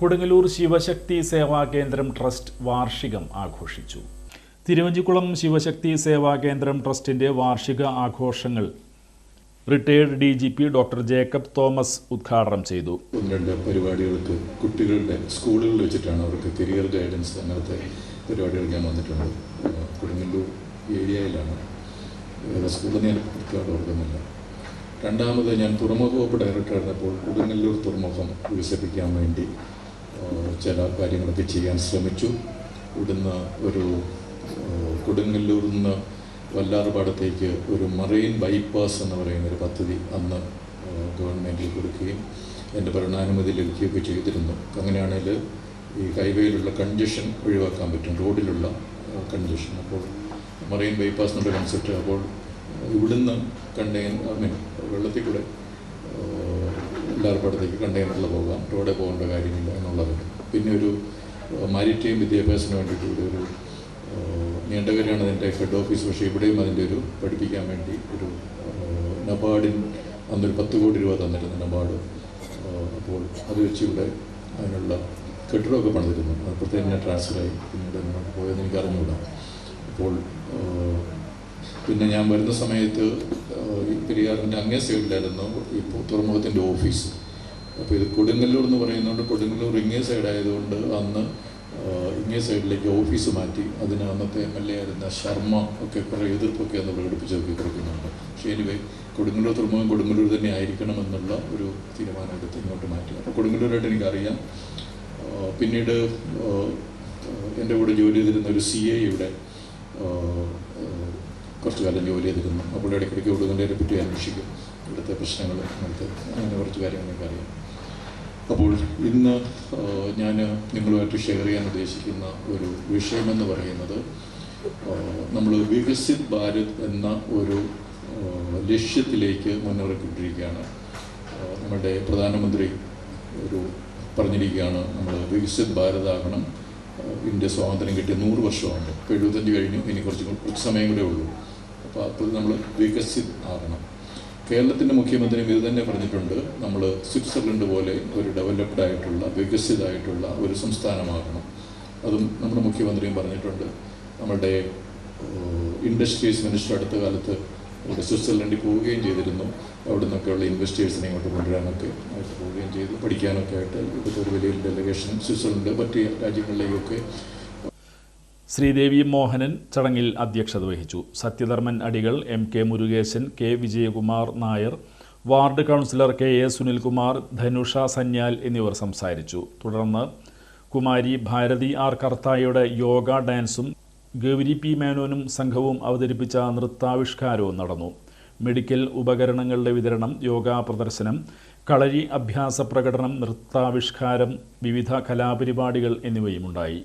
കൊടുങ്ങല്ലൂർ ശിവശക്തി സേവാ കേന്ദ്രം ട്രസ്റ്റ് വാർഷികം ആഘോഷിച്ചു. തിരുവഞ്ചിക്കുളം ശിവശക്തി സേവാ കേന്ദ്രം ട്രസ്റ്റിന്റെ വാർഷിക ആഘോഷങ്ങൾ retired D G P doctor Jacob Thomas ഉദ്ഘാടനം ചെയ്തു. രണ്ട് പരിപാടികൾക്ക് കുട്ടികളുടെ സ്കൂളുകളിൽ വെച്ചിട്ടാണ് അവർക്ക് കരിയർ ഗൈഡൻസ് അങ്ങനത്തെ പരിപാടികൾ ഞാൻ വന്നിട്ടുണ്ട് കൊടുങ്ങല്ലൂർ ഏരിയയിലാണ്. സ്കൂളിൽ ഞാൻ കൃത്യമായിട്ട് ഓർക്കുന്നില്ല രണ്ടാമത് ഞാൻ തുറമുഖ വകുപ്പ് ഡയറക്ടർ ആയിരുന്നപ്പോൾ കൊടുങ്ങല്ലൂർ തുറമുഖം വികസിപ്പിക്കാൻ വേണ്ടി ചില കാര്യങ്ങളൊക്കെ ചെയ്യാൻ ശ്രമിച്ചു. ഇവിടുന്ന് ഒരു കൊടുങ്ങല്ലൂർ നിന്ന് വല്ലാർപാടത്തേക്ക് ഒരു മറൈൻ ബൈപ്പാസ് എന്ന് പറയുന്ന ഒരു പദ്ധതി അന്ന് ഗവൺമെന്റിൽ കൊടുക്കുകയും എന്റെ ഭരണാനുമതി ലഭിക്കുകയൊക്കെ ചെയ്തിരുന്നു. അങ്ങനെയാണെങ്കിൽ ഈ ഹൈവേയിലുള്ള കൺജഷൻ ഒഴിവാക്കാൻ പറ്റും റോഡിലുള്ള കൺജഷൻ. അപ്പോൾ മറൈൻ ബൈപ്പാസ് എന്നുള്ള കൺസെപ്റ്റ് അപ്പോൾ ഇവിടുന്ന് കണ്ടെയ്ൻ ഐ മീൻ വെള്ളത്തിൽ കൂടെ എല്ലാവർപ്പടത്തേക്ക് കണ്ടെയ്നറിൽ പോകാം. റോഡിൽ പോകേണ്ട കാര്യമില്ല എന്നുള്ളത്. പിന്നെ ഒരു മാരിറ്റൈം വിദ്യാഭ്യാസത്തിന് വേണ്ടിയിട്ട് ഇവിടെ ഒരു നീണ്ടകരയാണ് അതിന്റെ ഹെഡ് ഓഫീസ് പക്ഷേ ഇവിടെയും അതിന്റെ ഒരു പഠിപ്പിക്കാൻ വേണ്ടി ഒരു നബാഡിൻ അന്നൊരു പത്ത് കോടി രൂപ തന്നിരുന്നു നബാർഡ്. അപ്പോൾ അത് വെച്ച് ഇവിടെ അതിനുള്ള കെട്ടിടമൊക്കെ പണിതിരുന്നു. പ്രത്യേകം തന്നെ ട്രാൻസ്ഫറായി പിന്നീട് മുന്നോട്ട് പോയതെന്ന് എനിക്ക് അറിഞ്ഞുകൂടാ. അപ്പോൾ പിന്നെ ഞാൻ വരുന്ന സമയത്ത് ഈ പെരിയാറിന്റെ അങ്ങേ സൈഡിലായിരുന്നു ഇപ്പോൾ തുറമുഖത്തിന്റെ ഓഫീസ് അപ്പോൾ ഇത് കൊടുങ്ങല്ലൂർ എന്ന് പറയുന്നതുകൊണ്ട് കൊടുങ്ങല്ലൂർ ഇങ്ങേ സൈഡായതുകൊണ്ട് അന്ന് ഇങ്ങേ സൈഡിലേക്ക് ഓഫീസ് മാറ്റി. അതിന് അന്നത്തെ എം എൽ എ ആയിരുന്ന ശർമ്മ ഒക്കെ കുറേ എതിർപ്പൊക്കെ അന്ന് പ്രകടിപ്പിച്ചൊക്കെ കൊടുക്കുന്നുണ്ട് പക്ഷേ എനിവേ കൊടുങ്ങല്ലൂർ തുറമുഖം കൊടുങ്ങല്ലൂർ തന്നെ ആയിരിക്കണം എന്നുള്ള ഒരു തീരുമാനം എടുത്ത് ഇങ്ങോട്ട് മാറ്റി. അപ്പോൾ കൊടുങ്ങല്ലൂരായിട്ട് എനിക്കറിയാം. പിന്നീട് എന്റെ കൂടെ ജോലി ചെയ്തിരുന്ന ഒരു സി എ ഇവിടെ ഏഹ്, ഏഹ്, കുറച്ച് കാലം ജോലി ചെയ്തിരുന്നു. അപ്പോൾ ഇടയ്ക്കിടയ്ക്ക് കൊടുങ്ങല്ലൂരെ പറ്റി അന്വേഷിക്കും. ഇവിടുത്തെ പ്രശ്നങ്ങൾ അങ്ങനത്തെ അങ്ങനെ കുറച്ച് കാര്യങ്ങൾ എനിക്കറിയാം. അപ്പോൾ ഇന്ന് ഞാൻ നിങ്ങളുമായിട്ട് ഷെയർ ചെയ്യാൻ ഉദ്ദേശിക്കുന്ന ഒരു വിഷയമെന്ന് പറയുന്നത് നമ്മൾ വികസിത് ഭാരത് എന്ന ഒരു ലക്ഷ്യത്തിലേക്ക് മുന്നേറിക്കൊണ്ടിരിക്കുകയാണ്. നമ്മുടെ പ്രധാനമന്ത്രി ഒരു പറഞ്ഞിരിക്കുകയാണ് നമ്മൾ വികസിത് ഭാരതാകണം. ഇന്ത്യ സ്വാതന്ത്ര്യം കിട്ടിയ നൂറ് വർഷമാണ് എഴുപത്തഞ്ച് കഴിഞ്ഞു ഇനി കുറച്ച് കുറച്ച് സമയം കൂടെ ഉള്ളൂ. അപ്പോൾ അപ്പോൾ നമ്മൾ വികസിത് ആകണം. കേരളത്തിന്റെ മുഖ്യമന്ത്രിയും ഇത് തന്നെ പറഞ്ഞിട്ടുണ്ട്. നമ്മൾ സ്വിറ്റ്സർലൻഡ് പോലെ ഒരു ഡെവലപ്ഡ് ആയിട്ടുള്ള വികസിതമായിട്ടുള്ള ഒരു സംസ്ഥാനമാകണം. അതും നമ്മുടെ മുഖ്യമന്ത്രിയും പറഞ്ഞിട്ടുണ്ട്. നമ്മുടെ ഇൻഡസ്ട്രീസ് മിനിസ്റ്റർ അടുത്ത കാലത്ത് അവിടെ സ്വിറ്റ്സർലൻഡിൽ പോവുകയും ചെയ്തിരുന്നു. അവിടെ നിന്നൊക്കെയുള്ള ഇൻവെസ്റ്റേഴ്സിനെ ഇങ്ങോട്ട് കൊണ്ടുവരാനൊക്കെ ആയിട്ട് പോവുകയും ചെയ്തു. പഠിക്കാനൊക്കെ ആയിട്ട് ഇവിടുത്തെ ഒരു വലിയൊരു ഡെലിഗേഷൻ സ്വിറ്റ്സർലൻഡ് മറ്റ് രാജ്യങ്ങളിലേക്കൊക്കെ ശ്രീദേവി മോഹനൻ ചടങ്ങിൽ അധ്യക്ഷത വഹിച്ചു. സത്യധർമ്മൻ അടികൾ M K Murukesan K Vijayakumar Nair ward councillor K A Sunilkumar Dhanusha Sanyal എന്നിവർ സംസാരിച്ചു. തുടർന്ന് കുമാരി ഭാരതി ആർ കർത്തായുടെ യോഗ ഡാൻസും ഗൗരി പി മേനോനും സംഘവും അവതരിപ്പിച്ച നൃത്താവിഷ്കാരവും നടന്നു. മെഡിക്കൽ ഉപകരണങ്ങളുടെ വിതരണം യോഗാ പ്രദർശനം കളരി അഭ്യാസ പ്രകടനം നൃത്താവിഷ്കാരം വിവിധ കലാപരിപാടികൾ എന്നിവയും ഉണ്ടായി